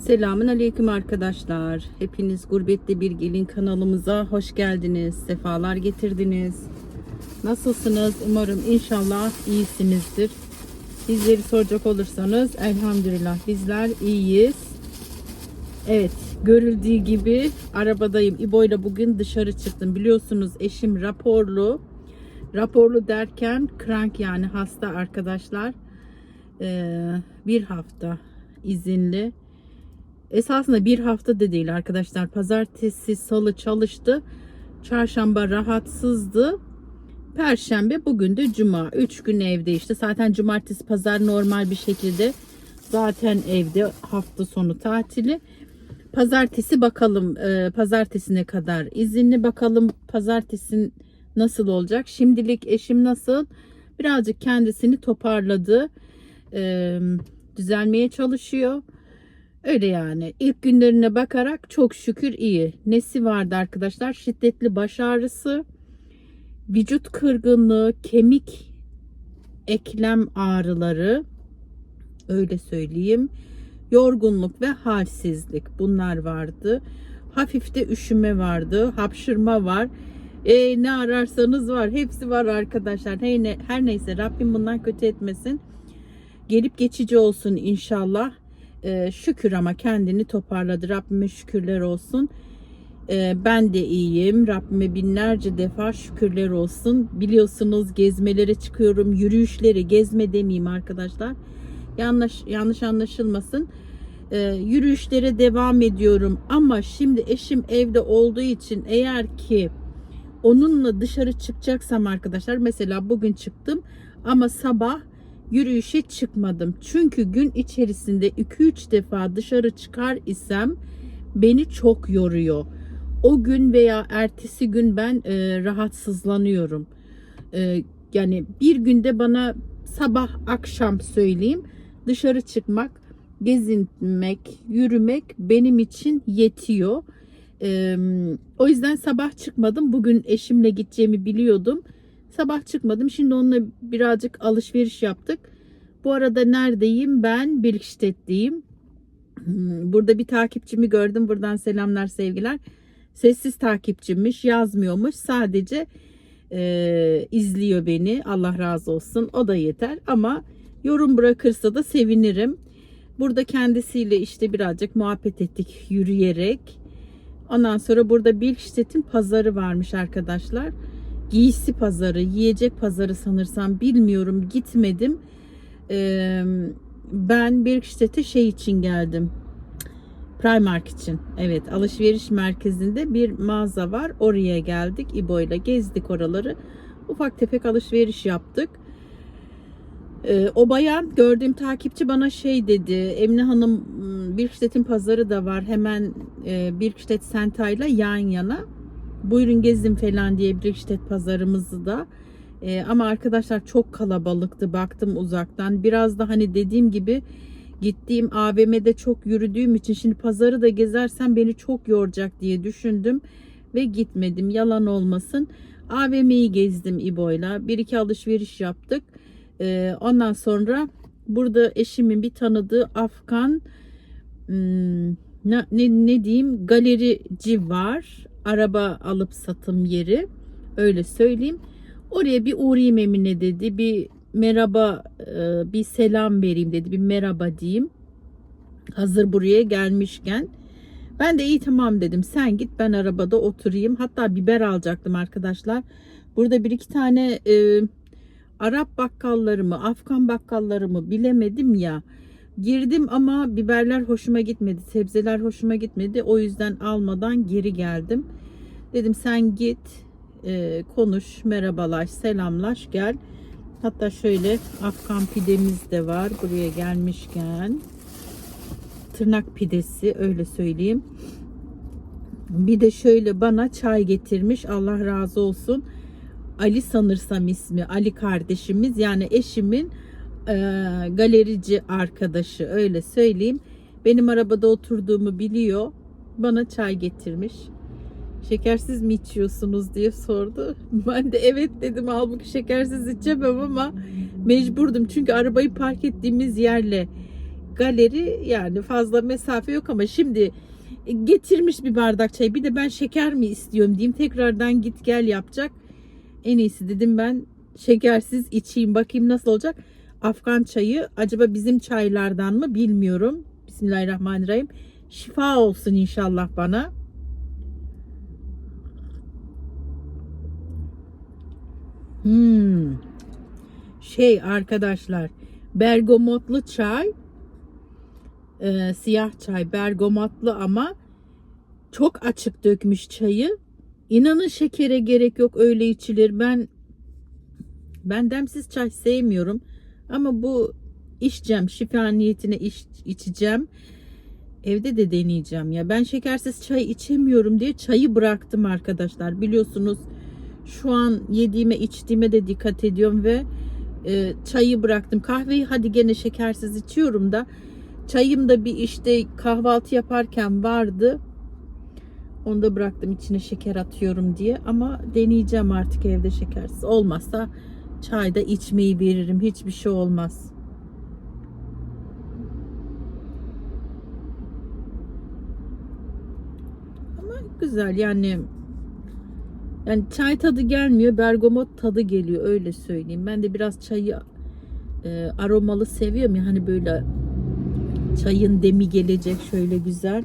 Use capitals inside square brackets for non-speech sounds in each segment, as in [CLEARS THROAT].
Selamun Aleyküm arkadaşlar. Hepiniz Gurbette Bir Gelin kanalımıza hoş geldiniz. Sefalar getirdiniz. Nasılsınız? Umarım inşallah iyisinizdir. Bizleri soracak olursanız elhamdülillah bizler iyiyiz. Evet görüldüğü gibi arabadayım. İbo ile bugün dışarı çıktım. Biliyorsunuz eşim raporlu. Raporlu derken krank yani hasta arkadaşlar. Ee, bir hafta izinli. Esasında bir hafta da değil arkadaşlar. Pazartesi, salı çalıştı. Çarşamba rahatsızdı. Perşembe, bugün de cuma. Üç gün evde işte. Zaten cumartesi, pazar normal bir şekilde zaten evde hafta sonu tatili. Pazartesi bakalım e, pazartesine kadar izinli bakalım pazartesi nasıl olacak. Şimdilik eşim nasıl? Birazcık kendisini toparladı. E, düzelmeye çalışıyor. Öyle yani. İlk günlerine bakarak çok şükür iyi. Nesi vardı arkadaşlar? Şiddetli baş ağrısı, vücut kırgınlığı, kemik eklem ağrıları öyle söyleyeyim. Yorgunluk ve halsizlik bunlar vardı. Hafif de üşüme vardı. Hapşırma var. E, ne ararsanız var. Hepsi var arkadaşlar. Hey, ne, her neyse Rabbim bundan kötü etmesin. Gelip geçici olsun inşallah. Ee, şükür ama kendini toparladı. Rabbime şükürler olsun. Ee, ben de iyiyim. Rabbime binlerce defa şükürler olsun. Biliyorsunuz gezmelere çıkıyorum. Yürüyüşleri gezme demeyeyim arkadaşlar. Yanlış yanlış anlaşılmasın. Ee, yürüyüşlere devam ediyorum. Ama şimdi eşim evde olduğu için eğer ki onunla dışarı çıkacaksam arkadaşlar mesela bugün çıktım ama sabah yürüyüşe çıkmadım. Çünkü gün içerisinde 2-3 defa dışarı çıkar isem beni çok yoruyor. O gün veya ertesi gün ben e, rahatsızlanıyorum. E, yani bir günde bana sabah akşam söyleyeyim dışarı çıkmak, gezinmek, yürümek benim için yetiyor. E, o yüzden sabah çıkmadım. Bugün eşimle gideceğimi biliyordum. Sabah çıkmadım. Şimdi onunla birazcık alışveriş yaptık. Bu arada neredeyim? Ben Birikştet'teyim. Hmm, Burada bir takipçimi gördüm. Buradan selamlar sevgiler. Sessiz takipçimmiş. Yazmıyormuş. Sadece e, izliyor beni. Allah razı olsun. O da yeter. Ama yorum bırakırsa da sevinirim. Burada kendisiyle işte birazcık muhabbet ettik yürüyerek. Ondan sonra burada Birikştet'in pazarı varmış arkadaşlar giysi pazarı, yiyecek pazarı sanırsam bilmiyorum gitmedim. Ee, ben Birkstedt'e şey için geldim. Primark için. Evet alışveriş merkezinde bir mağaza var. Oraya geldik. İbo ile gezdik oraları. Ufak tefek alışveriş yaptık. Ee, o bayan gördüğüm takipçi bana şey dedi. Emine Hanım Birkstedt'in pazarı da var. Hemen e, Birkstedt Senta'yla yan yana buyurun gezin falan diye Birikştet pazarımızı da. Ee, ama arkadaşlar çok kalabalıktı baktım uzaktan. Biraz da hani dediğim gibi gittiğim AVM'de çok yürüdüğüm için şimdi pazarı da gezersem beni çok yoracak diye düşündüm ve gitmedim. Yalan olmasın. AVM'yi gezdim İbo'yla. Bir iki alışveriş yaptık. Ee, ondan sonra burada eşimin bir tanıdığı Afgan hmm, ne, ne, ne diyeyim galerici var araba alıp satım yeri. Öyle söyleyeyim. Oraya bir uğrayayım Emine dedi. Bir merhaba e, bir selam vereyim dedi. Bir merhaba diyeyim. Hazır buraya gelmişken. Ben de iyi tamam dedim. Sen git ben arabada oturayım. Hatta biber alacaktım arkadaşlar. Burada bir iki tane e, Arap bakkalları mı, Afgan bakkalları mı bilemedim ya. Girdim ama biberler hoşuma gitmedi. Sebzeler hoşuma gitmedi. O yüzden almadan geri geldim. Dedim sen git e, konuş, merhabalaş, selamlaş gel. Hatta şöyle Afgan pidemiz de var buraya gelmişken. Tırnak pidesi öyle söyleyeyim. Bir de şöyle bana çay getirmiş. Allah razı olsun. Ali sanırsam ismi. Ali kardeşimiz yani eşimin e, galerici arkadaşı öyle söyleyeyim. Benim arabada oturduğumu biliyor. Bana çay getirmiş. Şekersiz mi içiyorsunuz diye sordu. [LAUGHS] Ben de evet dedim. Halbuki şekersiz içemem ama mecburdum. Çünkü arabayı park ettiğimiz yerle galeri yani fazla mesafe yok ama şimdi getirmiş bir bardak çay. Bir de ben şeker mi istiyorum diyeyim. Tekrardan git gel yapacak. En iyisi dedim ben şekersiz içeyim bakayım nasıl olacak. Afgan çayı acaba bizim çaylardan mı bilmiyorum. Bismillahirrahmanirrahim. Şifa olsun inşallah bana. Hmm. Şey arkadaşlar bergamotlu çay e, siyah çay bergamotlu ama çok açık dökmüş çayı. İnanın şekere gerek yok öyle içilir. Ben ben demsiz çay sevmiyorum. Ama bu içeceğim. Şifa niyetine iç, içeceğim. Evde de deneyeceğim ya. Ben şekersiz çay içemiyorum diye çayı bıraktım arkadaşlar. Biliyorsunuz şu an yediğime içtiğime de dikkat ediyorum ve e, çayı bıraktım. Kahveyi hadi gene şekersiz içiyorum da çayım da bir işte kahvaltı yaparken vardı. Onu da bıraktım içine şeker atıyorum diye ama deneyeceğim artık evde şekersiz. Olmazsa çayda içmeyi veririm. Hiçbir şey olmaz. Ama güzel yani yani çay tadı gelmiyor, bergamot tadı geliyor öyle söyleyeyim. Ben de biraz çayı e, aromalı seviyorum ya hani böyle çayın demi gelecek şöyle güzel.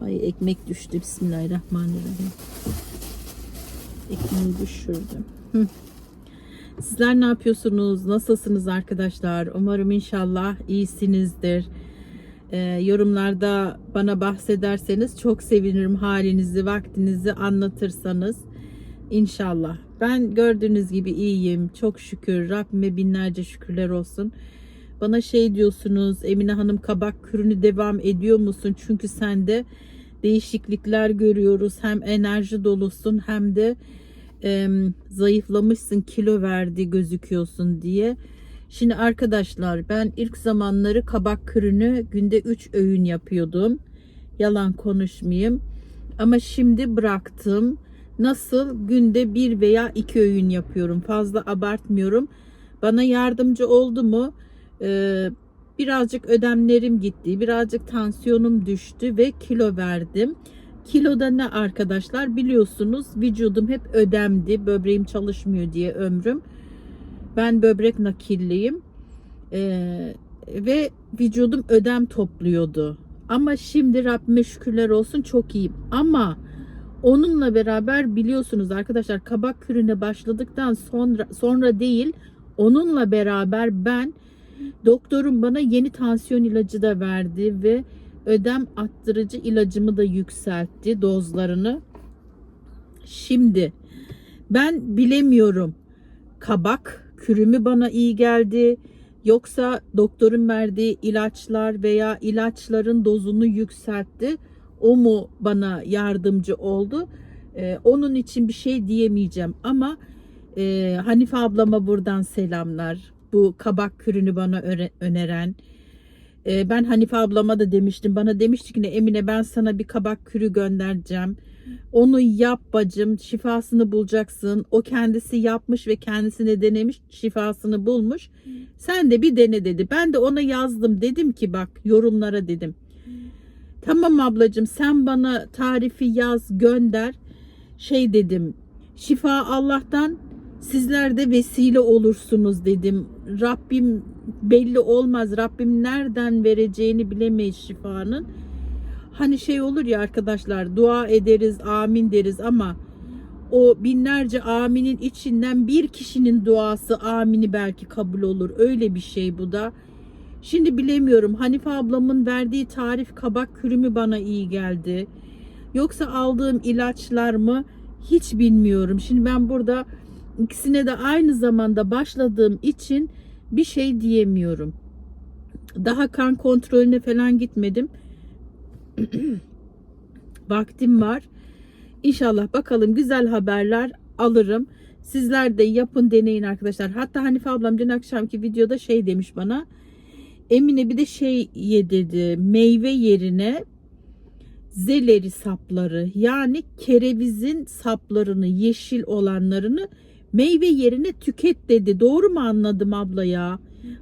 Ay ekmek düştü. Bismillahirrahmanirrahim. Ekmeği düşürdüm. Hı. Sizler ne yapıyorsunuz? Nasılsınız arkadaşlar? Umarım inşallah iyisinizdir. Ee, yorumlarda bana bahsederseniz çok sevinirim halinizi, vaktinizi anlatırsanız. İnşallah. Ben gördüğünüz gibi iyiyim. Çok şükür. Rabbime binlerce şükürler olsun. Bana şey diyorsunuz Emine Hanım kabak kürünü devam ediyor musun? Çünkü sende değişiklikler görüyoruz. Hem enerji dolusun hem de e, zayıflamışsın kilo verdi gözüküyorsun diye. Şimdi arkadaşlar ben ilk zamanları kabak kürünü günde 3 öğün yapıyordum. Yalan konuşmayayım. Ama şimdi bıraktım. Nasıl? Günde bir veya iki öğün yapıyorum. Fazla abartmıyorum. Bana yardımcı oldu mu? Ee, birazcık ödemlerim gitti. Birazcık tansiyonum düştü ve kilo verdim. Kiloda ne arkadaşlar? Biliyorsunuz vücudum hep ödemdi. Böbreğim çalışmıyor diye ömrüm. Ben böbrek nakilliyim. Ee, ve vücudum ödem topluyordu. Ama şimdi Rabbime şükürler olsun çok iyiyim. Ama onunla beraber biliyorsunuz arkadaşlar kabak kürüne başladıktan sonra sonra değil onunla beraber ben doktorum bana yeni tansiyon ilacı da verdi ve ödem attırıcı ilacımı da yükseltti dozlarını. Şimdi ben bilemiyorum. Kabak kürümü bana iyi geldi. Yoksa doktorun verdiği ilaçlar veya ilaçların dozunu yükseltti. O mu bana yardımcı oldu? Ee, onun için bir şey diyemeyeceğim ama e, Hanife ablama buradan selamlar. Bu kabak kürünü bana öneren ee, ben Hanife ablama da demiştim. Bana demişti ki ne Emine ben sana bir kabak kürü göndereceğim. Onu yap bacım şifasını bulacaksın. O kendisi yapmış ve kendisine denemiş şifasını bulmuş. Sen de bir dene dedi. Ben de ona yazdım. Dedim ki bak yorumlara dedim. Tamam ablacığım sen bana tarifi yaz gönder. Şey dedim şifa Allah'tan sizler de vesile olursunuz dedim. Rabbim belli olmaz. Rabbim nereden vereceğini bilemeyiz şifanın. Hani şey olur ya arkadaşlar dua ederiz amin deriz ama o binlerce aminin içinden bir kişinin duası amini belki kabul olur. Öyle bir şey bu da. Şimdi bilemiyorum. Hanife ablamın verdiği tarif kabak kürümü bana iyi geldi. Yoksa aldığım ilaçlar mı hiç bilmiyorum. Şimdi ben burada ikisine de aynı zamanda başladığım için bir şey diyemiyorum. Daha kan kontrolüne falan gitmedim. [CLEARS THROAT] Vaktim var. İnşallah bakalım güzel haberler alırım. Sizler de yapın deneyin arkadaşlar. Hatta Hanife ablam dün akşamki videoda şey demiş bana. Emine bir de şey ye dedi. Meyve yerine zeleri sapları yani kerevizin saplarını yeşil olanlarını meyve yerine tüket dedi. Doğru mu anladım abla ya?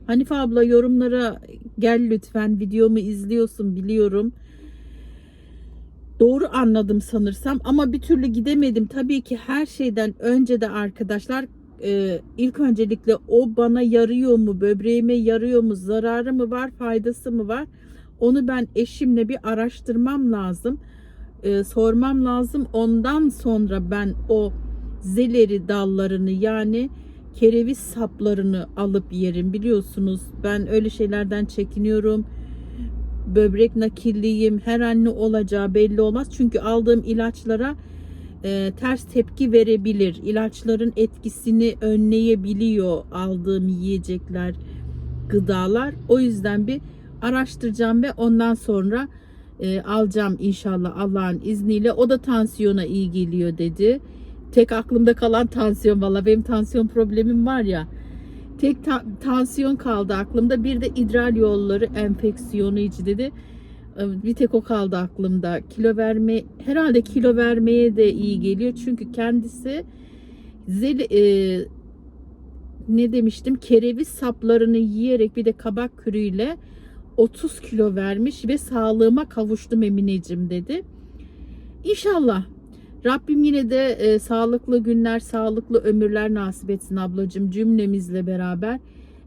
Hanife abla yorumlara gel lütfen. Videomu izliyorsun biliyorum. Doğru anladım sanırsam ama bir türlü gidemedim. Tabii ki her şeyden önce de arkadaşlar e, ilk öncelikle o bana yarıyor mu, böbreğime yarıyor mu, zararı mı var, faydası mı var? Onu ben eşimle bir araştırmam lazım. E, sormam lazım. Ondan sonra ben o zeleri dallarını yani kereviz saplarını alıp yerim. Biliyorsunuz ben öyle şeylerden çekiniyorum. Böbrek nakilliyim. Her anne olacağı belli olmaz. Çünkü aldığım ilaçlara e, ters tepki verebilir. İlaçların etkisini önleyebiliyor aldığım yiyecekler, gıdalar. O yüzden bir araştıracağım ve ondan sonra e, alacağım inşallah Allah'ın izniyle. O da tansiyona iyi geliyor dedi. Tek aklımda kalan tansiyon valla benim tansiyon problemim var ya. Tek ta- tansiyon kaldı aklımda. Bir de idrar yolları enfeksiyonu içi dedi. Ee, Bir tek o kaldı aklımda. Kilo verme herhalde kilo vermeye de iyi geliyor. Çünkü kendisi zeli, e, ne demiştim? Kereviz saplarını yiyerek bir de kabak kürüyle 30 kilo vermiş ve sağlığıma kavuştum Emineciğim dedi. İnşallah Rabbim yine de e, sağlıklı günler, sağlıklı ömürler nasip etsin ablacığım cümlemizle beraber.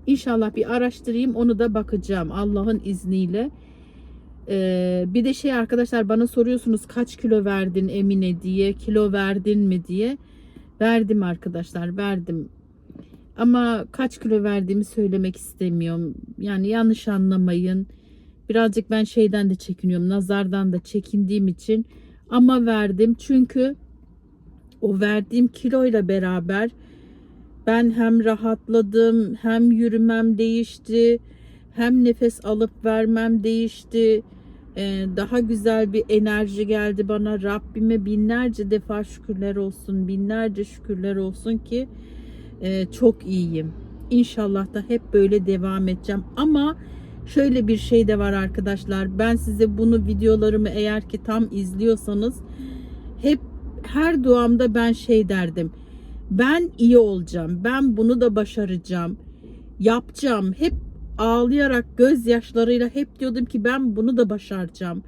İnşallah bir araştırayım onu da bakacağım Allah'ın izniyle. Ee, bir de şey arkadaşlar bana soruyorsunuz kaç kilo verdin Emine diye, kilo verdin mi diye. Verdim arkadaşlar, verdim. Ama kaç kilo verdiğimi söylemek istemiyorum. Yani yanlış anlamayın. Birazcık ben şeyden de çekiniyorum, nazardan da çekindiğim için ama verdim çünkü o verdiğim kiloyla beraber ben hem rahatladım, hem yürümem değişti, hem nefes alıp vermem değişti. Ee, daha güzel bir enerji geldi bana. Rabbime binlerce defa şükürler olsun, binlerce şükürler olsun ki e, çok iyiyim. İnşallah da hep böyle devam edeceğim. Ama şöyle bir şey de var arkadaşlar. Ben size bunu videolarımı eğer ki tam izliyorsanız hep her duamda ben şey derdim. Ben iyi olacağım. Ben bunu da başaracağım. Yapacağım. Hep ağlayarak gözyaşlarıyla hep diyordum ki ben bunu da başaracağım.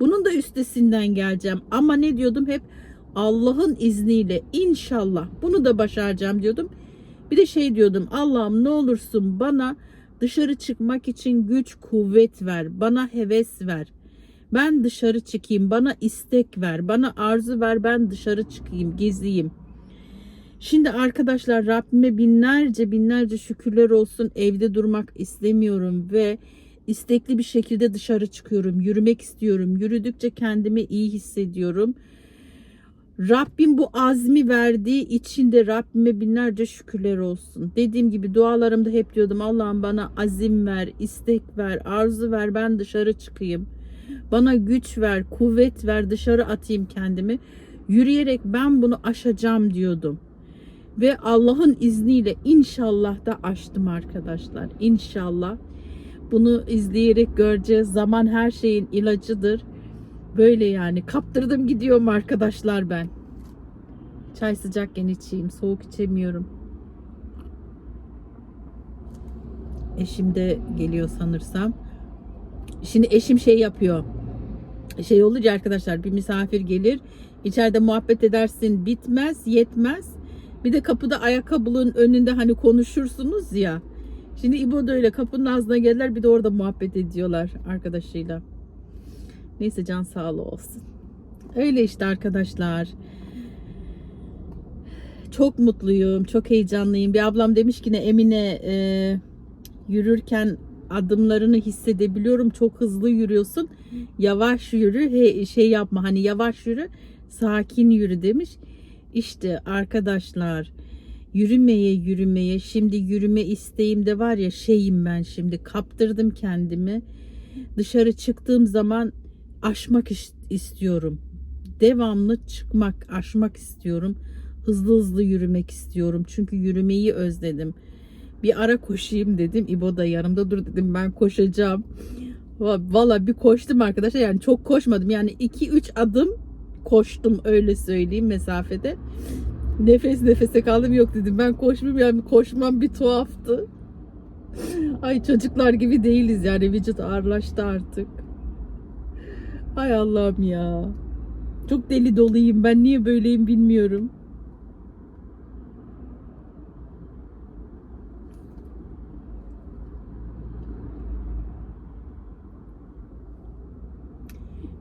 Bunun da üstesinden geleceğim. Ama ne diyordum hep Allah'ın izniyle inşallah bunu da başaracağım diyordum. Bir de şey diyordum Allah'ım ne olursun bana dışarı çıkmak için güç kuvvet ver. Bana heves ver. Ben dışarı çıkayım. Bana istek ver. Bana arzu ver. Ben dışarı çıkayım. Gezeyim. Şimdi arkadaşlar Rabbime binlerce binlerce şükürler olsun. Evde durmak istemiyorum ve istekli bir şekilde dışarı çıkıyorum. Yürümek istiyorum. Yürüdükçe kendimi iyi hissediyorum. Rabbim bu azmi verdiği için de Rabbime binlerce şükürler olsun. Dediğim gibi dualarımda hep diyordum Allah'ım bana azim ver, istek ver, arzu ver ben dışarı çıkayım. Bana güç ver, kuvvet ver dışarı atayım kendimi. Yürüyerek ben bunu aşacağım diyordum. Ve Allah'ın izniyle inşallah da aştım arkadaşlar. İnşallah. Bunu izleyerek göreceğiz. Zaman her şeyin ilacıdır. Böyle yani kaptırdım gidiyorum arkadaşlar ben. Çay sıcakken içeyim. Soğuk içemiyorum. Eşim de geliyor sanırsam. Şimdi eşim şey yapıyor. Şey olunca arkadaşlar bir misafir gelir. İçeride muhabbet edersin bitmez yetmez. Bir de kapıda ayakkabılığın önünde hani konuşursunuz ya. Şimdi İbo da öyle kapının ağzına gelirler bir de orada muhabbet ediyorlar arkadaşıyla. Neyse can sağlığı olsun. Öyle işte arkadaşlar. Çok mutluyum, çok heyecanlıyım. Bir ablam demiş ki ne Emine e, yürürken adımlarını hissedebiliyorum. Çok hızlı yürüyorsun. Yavaş yürü, he, şey yapma hani yavaş yürü, sakin yürü demiş. İşte arkadaşlar yürümeye yürümeye şimdi yürüme isteğim de var ya şeyim ben şimdi kaptırdım kendimi. Dışarı çıktığım zaman aşmak is- istiyorum. Devamlı çıkmak, aşmak istiyorum. Hızlı hızlı yürümek istiyorum. Çünkü yürümeyi özledim. Bir ara koşayım dedim. İbo da yanımda dur dedim ben koşacağım. Va- Valla bir koştum arkadaşlar. Yani çok koşmadım. Yani 2-3 adım koştum öyle söyleyeyim mesafede. Nefes nefese kaldım yok dedim. Ben koşmayayım yani koşmam bir tuhaftı. Ay çocuklar gibi değiliz yani vücut ağırlaştı artık. Ay Allah'ım ya. Çok deli doluyum ben niye böyleyim bilmiyorum.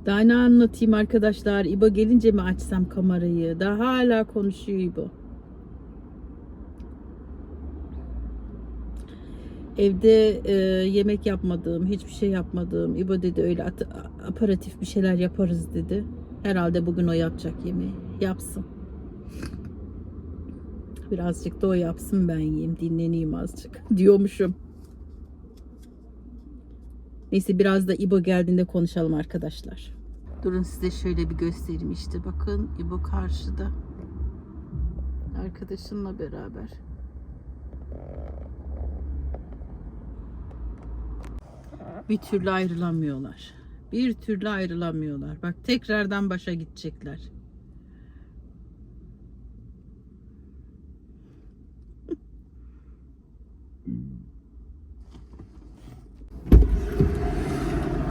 Daha ne anlatayım arkadaşlar? İbo gelince mi açsam kamerayı? Daha hala konuşuyor İbo. Evde e, yemek yapmadığım, hiçbir şey yapmadığım. İbo dedi öyle at- aparatif bir şeyler yaparız dedi. Herhalde bugün o yapacak yemeği. Yapsın. Birazcık da o yapsın ben yiyeyim, dinleneyim azıcık [LAUGHS] diyormuşum. Neyse biraz da İbo geldiğinde konuşalım arkadaşlar. Durun size şöyle bir göstereyim işte bakın İbo karşıda. Arkadaşınla beraber. Bir türlü ayrılamıyorlar. Bir türlü ayrılamıyorlar. Bak tekrardan başa gidecekler.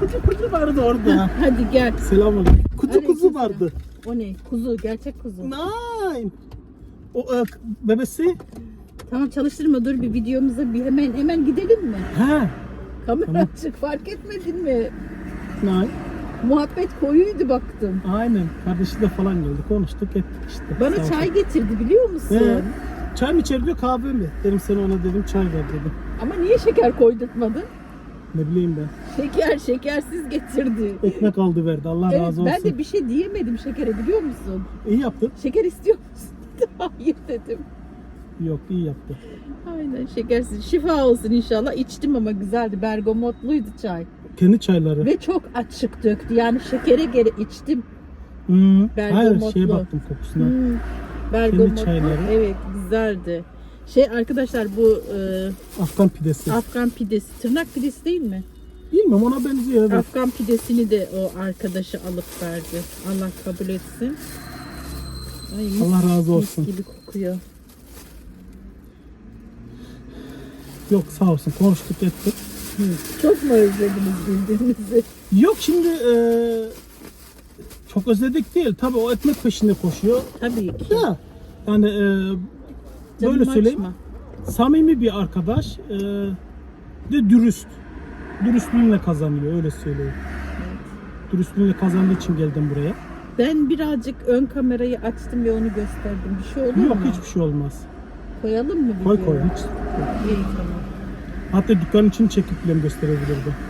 Kutu kuzu vardı orada. Hadi gel. Kutu Aleyküm kuzu selam. vardı. O ne? Kuzu, gerçek kuzu. Nein. O e, bebesi. Tamam çalıştırma dur bir videomuza bir hemen hemen gidelim mi? Ha. Kamera açık fark etmedin mi? Nein. Muhabbet koyuydu baktım. Aynen. Kardeşiyle falan geldi. Konuştuk ettik işte. Bana Sağ olsun. çay getirdi biliyor musun? He. Çay mı içer diyor kahve mi? Dedim sana ona dedim çay ver dedim. Ama niye şeker koydurtmadın? Ne bileyim ben. Şeker şekersiz getirdi. Ekmek aldı verdi. Allah Evet, razı olsun. ben de bir şey diyemedim şekere biliyor musun? İyi yaptı. Şeker istiyor musun? [LAUGHS] Hayır dedim. Yok iyi yaptı. Aynen şekersiz. Şifa olsun inşallah. İçtim ama güzeldi. Bergamotluydu çay. Kendi çayları. Ve çok açık döktü. Yani şekere göre içtim. Hmm. Hayır Bergamotlu. şeye baktım kokusuna. Hmm, bergamotlu. çayları. Evet güzeldi. Şey arkadaşlar bu e, Afgan pidesi. Afgan pidesi. Tırnak pidesi değil mi? Bilmiyorum ona benziyor evet. Afgan pidesini de o arkadaşı alıp verdi. Allah kabul etsin. Ay, Allah razı olsun. gibi kokuyor. Yok sağ olsun konuştuk ettik. Çok mu özlediniz birbirinizi? Yok şimdi e, çok özledik değil. Tabii o ekmek peşinde koşuyor. Tabii ki. Da yani e, böyle söyleyeyim. açma. Samimi bir arkadaş. E, de dürüst. Dürüstlüğüyle kazanıyor öyle söyleyeyim. Dürüstlüğüyle kazandığı için geldim buraya. Ben birazcık ön kamerayı açtım ve onu gösterdim. Bir şey oluyor Yok mu? hiçbir şey olmaz. Koyalım mı Koy koy hiç. İyi tamam. Hatta dükkanın içini çekip bile gösterebilirdi.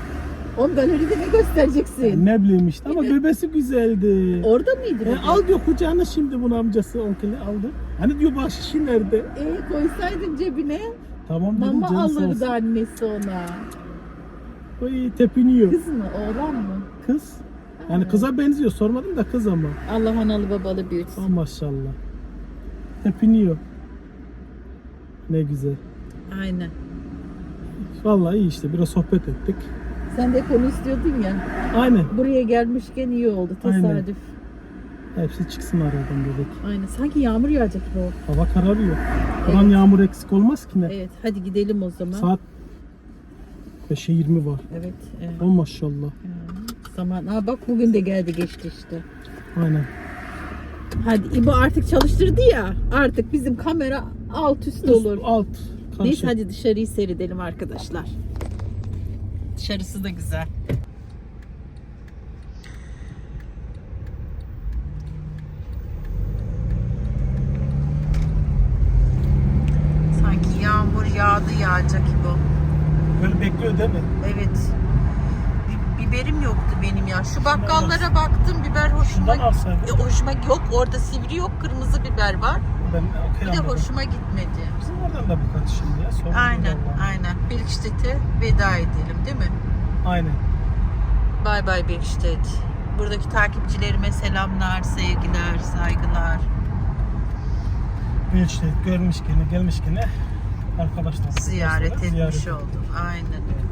Oğlum galeride ne göstereceksin? Ne bileyim işte ama bebesi güzeldi. Orada mıydı? E, al diyor kucağına şimdi bunu amcası onkeli aldı. Hani diyor bahşişi nerede? E, koysaydın cebine. Tamam dedim Mama canı sağ alırdı olsun. annesi ona. Oy tepiniyor. Kız mı? Oğlan mı? Kız. Yani Ha. kıza benziyor sormadım da kız ama. Allah analı babalı büyütsün. Oh, maşallah. Tepiniyor. Ne güzel. Aynen. Vallahi iyi işte biraz sohbet ettik. Sen de konu istiyordun ya. Aynen. Buraya gelmişken iyi oldu. Aynen. Tesadüf. Hepsi çıksın aradan dedik. Aynen. Sanki yağmur yağacak gibi oldu. Hava kararıyor. Buran Evet. yağmur eksik olmaz ki ne? Evet. Hadi gidelim o zaman. Saat 5'e 20 var. Evet. evet. Oh maşallah. Zaman. Ha bak bugün de geldi geçti işte. Aynen. Hadi İbo artık çalıştırdı ya. Artık bizim kamera alt üst Üst, olur. alt. Neyse Karşı. hadi dışarıyı seyredelim arkadaşlar. Dışarısı da güzel. Sanki yağmur yağdı yağacak İbo. Böyle bekliyor değil mi? Evet. Bi- biberim yoktu benim ya. Şu bakkallara baktım biber hoşuma Şundan alsaydın. E, hoşuma yok orada sivri yok kırmızı biber var. Ben okey Bir de anladım. hoşuma gitmedi. Bizim oradan da birkaç şimdi ya. Sorun Aynen değil vallahi. aynen. Bilkştet'e veda edelim değil mi? Aynen. Bay bay Bilkştet. Buradaki takipçilerime selamlar, sevgiler, saygılar. Bir işte görmüşken, gelmişken arkadaşlar. Ziyaret etmiş oldum. Aynen öyle.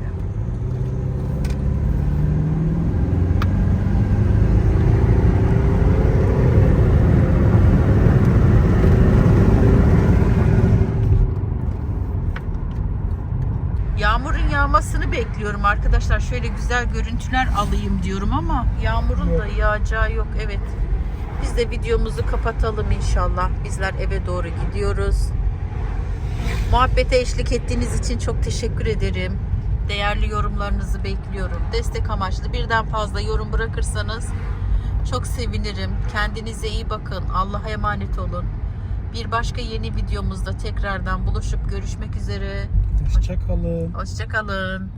Bekliyorum arkadaşlar. Şöyle güzel görüntüler alayım diyorum ama yağmurun da yağacağı yok. Evet. Biz de videomuzu kapatalım inşallah. Bizler eve doğru gidiyoruz. Muhabbete eşlik ettiğiniz için çok teşekkür ederim. Değerli yorumlarınızı bekliyorum. Destek amaçlı birden fazla yorum bırakırsanız çok sevinirim. Kendinize iyi bakın. Allah'a emanet olun. Bir başka yeni videomuzda tekrardan buluşup görüşmek üzere. Hoşçakalın. Hoşçakalın.